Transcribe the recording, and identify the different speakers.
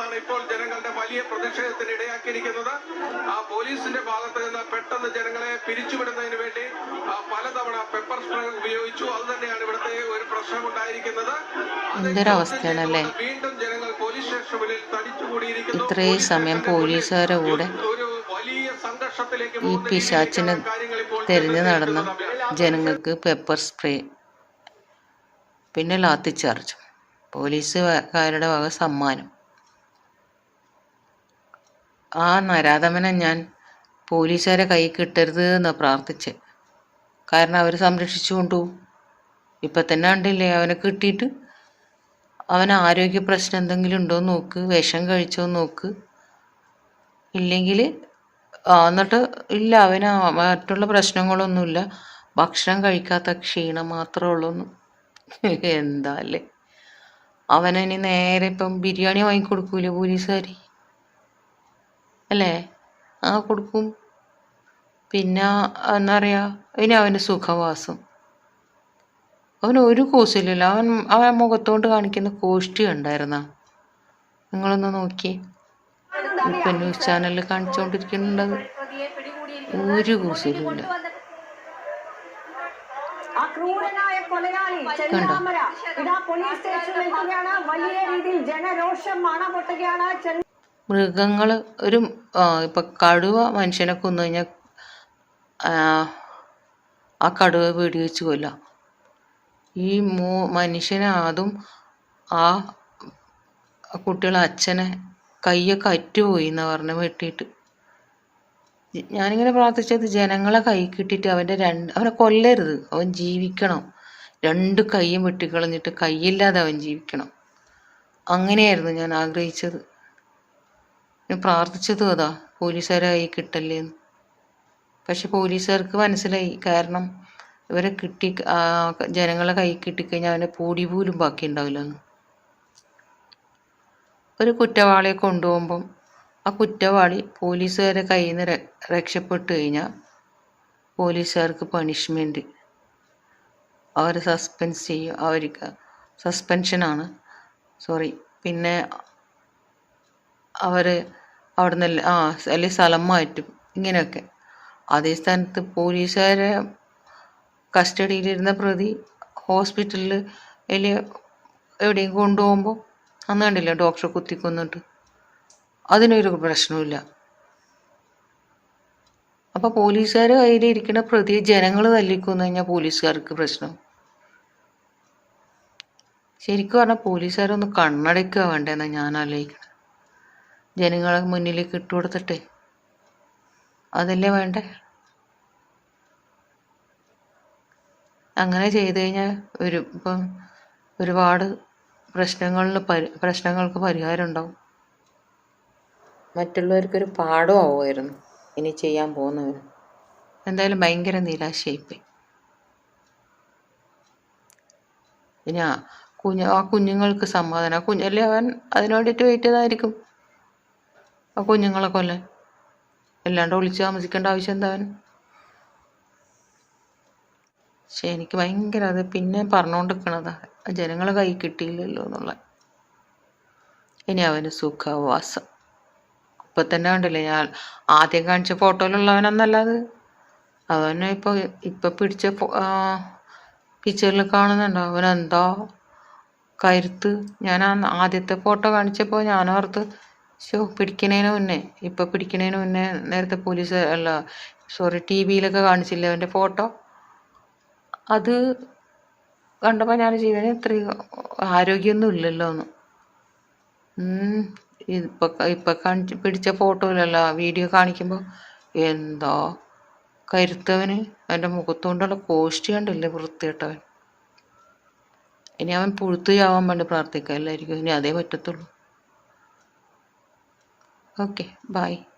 Speaker 1: എന്നുള്ളതാണ് ഇപ്പോൾ ജനങ്ങളുടെ വലിയ പ്രതിഷേധത്തിന് ഇടയാക്കിയിരിക്കുന്നത്. ആ പോലീസിന്റെ ഭാഗത്ത് നിന്ന് പെട്ടെന്ന് ജനങ്ങളെ പിരിച്ചുവിടുന്നതിന് വേണ്ടി പലതവണ പെപ്പർ സ്പ്രേ ഉപയോഗിച്ചു. അത് തന്നെയാണ് ഇവിടുത്തെ ഒരു പ്രശ്നം ഉണ്ടായിരിക്കുന്നത്.
Speaker 2: എന്തൊരവസ്ഥയാണല്ലേ
Speaker 1: വീണ്ടും ജനങ്ങൾ പോലീസ് സ്റ്റേഷന് മുന്നിൽ തടിച്ചുകൂടിയിരിക്കുന്നു.
Speaker 2: ഇത്രയും സമയം പോലീസുകാരെ കൂടെ ഈ പിശാച്ചിനെ തെരഞ്ഞു നടന്ന ജനങ്ങൾക്ക് പെപ്പർ സ്പ്രേ പിന്നെ ലാത്തിച്ചാർജ് പോലീസുകാരുടെ വക സമ്മാനം. ആ നരാധമനെ ഞാൻ പോലീസുകാരെ കൈ കിട്ടരുത് എന്ന് പ്രാർത്ഥിച്ച്. കാരണം അവർ സംരക്ഷിച്ചു കൊണ്ടുപോകും ഇപ്പം തന്നെ കണ്ടില്ലേ അവനെ കിട്ടിയിട്ട്. അവന് ആരോഗ്യ പ്രശ്നം എന്തെങ്കിലും ഉണ്ടോ നോക്ക്. വിഷം കഴിച്ചോ നോക്ക്. ഇല്ലെങ്കിൽ എന്നിട്ട് ഇല്ല അവന് മറ്റുള്ള പ്രശ്നങ്ങളൊന്നുമില്ല. ഭക്ഷണം കഴിക്കാത്ത ക്ഷീണം മാത്രമേ ഉള്ളൂ എന്താ അല്ലേ? അവനി നേരെ ഇപ്പം ബിരിയാണി വാങ്ങിക്കൊടുക്കൂലേ പോലീസുകാർ അല്ലേ? ആ കൊടുക്കും. പിന്നെ എന്താ പറയുക ഇനി അവന് സുഖവാസം. അവന് ഒരു കൂസില്ലല്ലോ അവൻ അവൻ മുഖത്തോണ്ട് കാണിക്കുന്ന കോഷ്ടി ഉണ്ടായിരുന്ന നിങ്ങളൊന്ന് നോക്കി. ഇപ്പം ന്യൂസ് ചാനലിൽ കാണിച്ചുകൊണ്ടിരിക്കുന്നുണ്ടത് ഒരു
Speaker 3: കൊലയാളി ചെല്ലാമര ഇതാ പോലീസ് സ്റ്റേഷനിൽ വലിയ രീതിയിൽ ജനരോഷം മണ
Speaker 2: മൃഗങ്ങൾ ഒരു ഇപ്പം കടുവ മനുഷ്യനെ കൊന്നു കഴിഞ്ഞാൽ ആ കടുവ വെടിവെച്ച് കൊല്ലാം. ഈ മൂ മനുഷ്യനെ അതും ആ കുട്ടികളെ അച്ഛനെ കയ്യൊക്കെ അറ്റുപോയി എന്ന് പറഞ്ഞ വെട്ടിയിട്ട്. ഞാനിങ്ങനെ പ്രാർത്ഥിച്ചത് ജനങ്ങളെ കൈ കിട്ടിയിട്ട് അവന്റെ രണ്ട് അവനെ കൊല്ലരുത്. അവൻ ജീവിക്കണം. രണ്ട് കൈയും വെട്ടിക്കളഞ്ഞിട്ട് കൈയില്ലാതെ അവൻ ജീവിക്കണം. അങ്ങനെയായിരുന്നു ഞാൻ ആഗ്രഹിച്ചത്. ഞാൻ പ്രാർത്ഥിച്ചതും അതാ. പോലീസുകാരെ കൈ കിട്ടല്ലേന്ന്. പക്ഷെ പോലീസുകാർക്ക് മനസ്സിലായി. കാരണം ഇവരെ കിട്ടി ജനങ്ങളെ കൈ കിട്ടിക്കഴിഞ്ഞാൽ അവനെ പൂടി പോലും ബാക്കി ഉണ്ടാവില്ലെന്ന്. ഒരു കുറ്റവാളിയെ കൊണ്ടുപോകുമ്പം ആ കുറ്റവാളി പോലീസുകാരെ കയ്യിൽ നിന്ന് രക്ഷപ്പെട്ടു കഴിഞ്ഞാൽ പോലീസുകാർക്ക് പണിഷ്മെന്റ് അവർ സസ്പെൻസ് ചെയ്യും. അവർക്ക് സസ്പെൻഷനാണ് സോറി പിന്നെ അവർ അവിടെ നിന്ന് ആ അല്ലെങ്കിൽ സ്ഥലം മാറ്റും ഇങ്ങനെയൊക്കെ. അതേ സ്ഥാനത്ത് പോലീസുകാരെ കസ്റ്റഡിയിലിരുന്ന പ്രതി ഹോസ്പിറ്റലിൽ അല്ലെങ്കിൽ എവിടെയും കൊണ്ടുപോകുമ്പോൾ അന്ന് കണ്ടില്ല ഡോക്ടറെ കുത്തിക്കൊന്നിട്ട്? അതിനൊരു പ്രശ്നവുമില്ല. അപ്പോൾ പോലീസുകാർ കയ്യിലിരിക്കുന്ന പ്രതിയെ ജനങ്ങൾ തല്ലിക്കൊന്നു കഴിഞ്ഞാൽ പോലീസുകാർക്ക് പ്രശ്നം. ശരിക്കും പറഞ്ഞാൽ പോലീസുകാരൊന്ന് കണ്ണടയ്ക്കുക വേണ്ടെന്നാണ് ഞാൻ ആലോചിക്കുന്നത് ജനങ്ങളെ മുന്നിലേക്ക് ഇട്ടുകൊടുത്തിട്ടെ അതല്ലേ വേണ്ടേ? അങ്ങനെ ചെയ്തു കഴിഞ്ഞാൽ ഒരു ഇപ്പം ഒരുപാട് പ്രശ്നങ്ങളിൽ പരി പ്രശ്നങ്ങൾക്ക് പരിഹാരം ഉണ്ടാവും. മറ്റുള്ളവർക്കൊരു പാഠമാവുമായിരുന്നു ഇനി ചെയ്യാൻ പോകുന്നവർ എന്തായാലും ഭയങ്കര നിരാശയായിപ്പോയി. പിന്നെ ആ കുഞ്ഞ് ആ കുഞ്ഞുങ്ങൾക്ക് സമാധാനം ആ കുഞ്ഞല്ലേ അവൻ അതിന് വേണ്ടിയിട്ട് വെയിറ്റ് ചെയ്തായിരിക്കും. ആ കുഞ്ഞുങ്ങളെ കൊല്ലാൻ അല്ലാണ്ട് ഒളിച്ച് താമസിക്കേണ്ട ആവശ്യം എന്താ അവൻ പക്ഷെ എനിക്ക് ഭയങ്കര അത് പിന്നെ പറഞ്ഞുകൊണ്ടിരിക്കണതാ ജനങ്ങളെ കൈ കിട്ടിയില്ലല്ലോ എന്നുള്ള. ഇനി അവന് സുഖവാസം. ഇപ്പൊ തന്നെ കണ്ടില്ലേ ഞാൻ ആദ്യം കാണിച്ച ഫോട്ടോയിലുള്ളവനെന്നല്ലാതെ അവനെ ഇപ്പൊ ഇപ്പൊ പിടിച്ച പിക്ചറിൽ കാണുന്നുണ്ടോ? അവനെന്താ കരുത്ത്. ഞാൻ ആദ്യത്തെ ഫോട്ടോ കാണിച്ചപ്പോൾ ഞാൻ ശോ പിടിക്കണേന് മുന്നേ ഇപ്പൊ പിടിക്കണേന് മുന്നേ നേരത്തെ പോലീസ് അല്ല സോറി ടി വിയിലൊക്കെ കാണിച്ചില്ലേ അവന്റെ ഫോട്ടോ? അത് കണ്ടപ്പോൾ ഞാൻ ജീവന് ഇത്ര ആരോഗ്യമൊന്നും ഇല്ലല്ലോ എന്ന്. ഉം, ഇപ്പൊ ഇപ്പൊ കാണിച്ച് പിടിച്ച ഫോട്ടോയിലല്ല വീഡിയോ കാണിക്കുമ്പോൾ എന്താ കരുത്തവന്? അവന്റെ മുഖത്തുകൊണ്ടുള്ള കോസ്റ്റ് കണ്ടില്ലേ വൃത്തിയിട്ടവൻ ഇനി അവൻ പുഴുത്തു ചാവാൻ വേണ്ടി പ്രാർത്ഥിക്കാം എല്ലാവർക്കും ഇനി അതേ പറ്റത്തുള്ളൂ. Okay, bye.